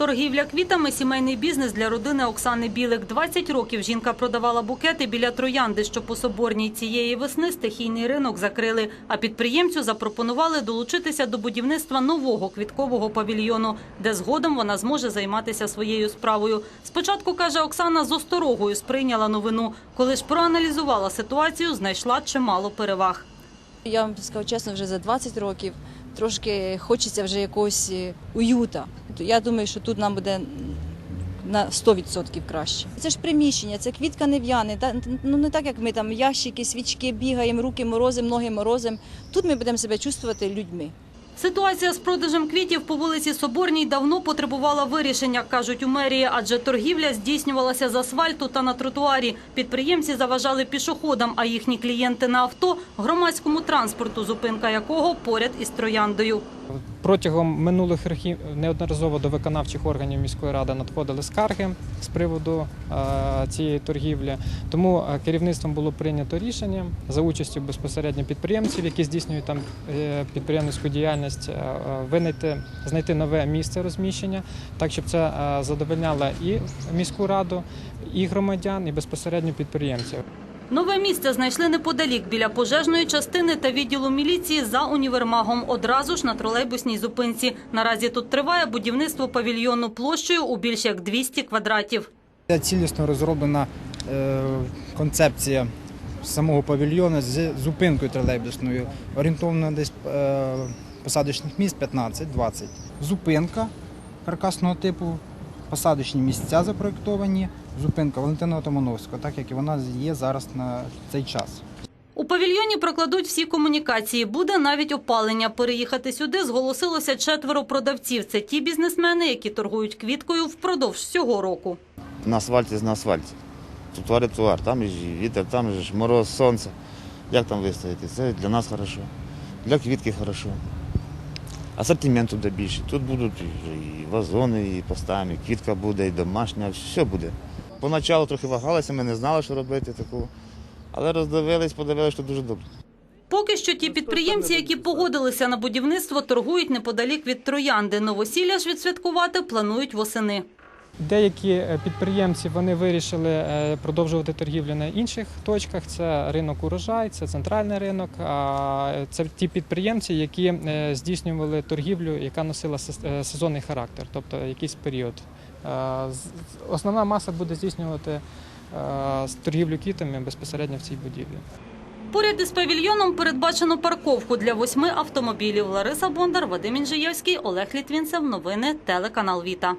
Торгівля квітами – сімейний бізнес для родини Оксани Білик. 20 років жінка продавала букети біля троянди, що по Соборній цієї весни стихійний ринок закрили. А підприємцю запропонували долучитися до будівництва нового квіткового павільйону, де згодом вона зможе займатися своєю справою. Спочатку, каже Оксана, з осторогою сприйняла новину. Коли ж проаналізувала ситуацію, знайшла чимало переваг. Я вам скажу чесно, вже за 20 років трошки хочеться вже якогось е, уюта. Я думаю, що тут нам буде на 100% краще. Це ж приміщення, це квітка не в'яне. Ну не так, як ми там ящики, свічки бігаємо, руки морозимо, ноги морозимо. Тут ми будемо себе чувствувати людьми. Ситуація з продажем квітів по вулиці Соборній давно потребувала вирішення, кажуть у мерії, адже торгівля здійснювалася з асфальту та на тротуарі. Підприємці заважали пішоходам, а їхні клієнти на авто – громадському транспорту, зупинка якого поряд із трояндою. Протягом минулих років неодноразово до виконавчих органів міської ради надходили скарги з приводу е, цієї торгівлі. Тому е, керівництвом було прийнято рішення за участю безпосередньо підприємців, які здійснюють там е, підприємницьку діяльність, винайти, знайти нове місце розміщення, так щоб це задовольняло і міську раду, і громадян, і безпосередньо підприємців. Нове місце знайшли неподалік біля пожежної частини та відділу міліції за універмагом. Одразу ж на тролейбусній зупинці. Наразі тут триває будівництво павільйону площею у більш як 200 квадратів. Цілісно розроблена е, концепція самого павільйону з зупинкою тролейбусною. Орієнтовно десь е, посадочних місць 15-20. Зупинка каркасного типу, посадочні місця запроєктовані, зупинка Валентина Отомановського, так як і вона є зараз на цей час. У павільйоні прокладуть всі комунікації. Буде навіть опалення. Переїхати сюди зголосилося четверо продавців. Це ті бізнесмени, які торгують квіткою впродовж всього року. на асфальті на асфальті. Тротуар і тротуар, там ж і вітер, там ж мороз, сонце. Як там вистояти? Це для нас хорошо, для квітки хорошо. Асортимент буде більше. Тут будуть і вазони, і постами, і квітка буде, і домашня, все буде. Поначалу трохи вагалися, ми не знали, що робити такого. Але роздивились, подивилися, що дуже добре. Поки що ті підприємці, які погодилися на будівництво, торгують неподалік від троянди. Новосілля ж відсвяткувати планують восени. Деякі е, підприємці вони вирішили е, продовжувати торгівлю на інших точках. Це ринок урожай, це центральний ринок. А це ті підприємці, які е, здійснювали торгівлю, яка носила е, сезонний характер, тобто якийсь період. Е, Основна маса буде здійснювати е, торгівлю квітами безпосередньо в цій будівлі. Поряд із павільйоном передбачено парковку для восьми автомобілів. Лариса Бондар, Вадим Інжиєвський, Олег Літвінцев. Новини телеканал Віта.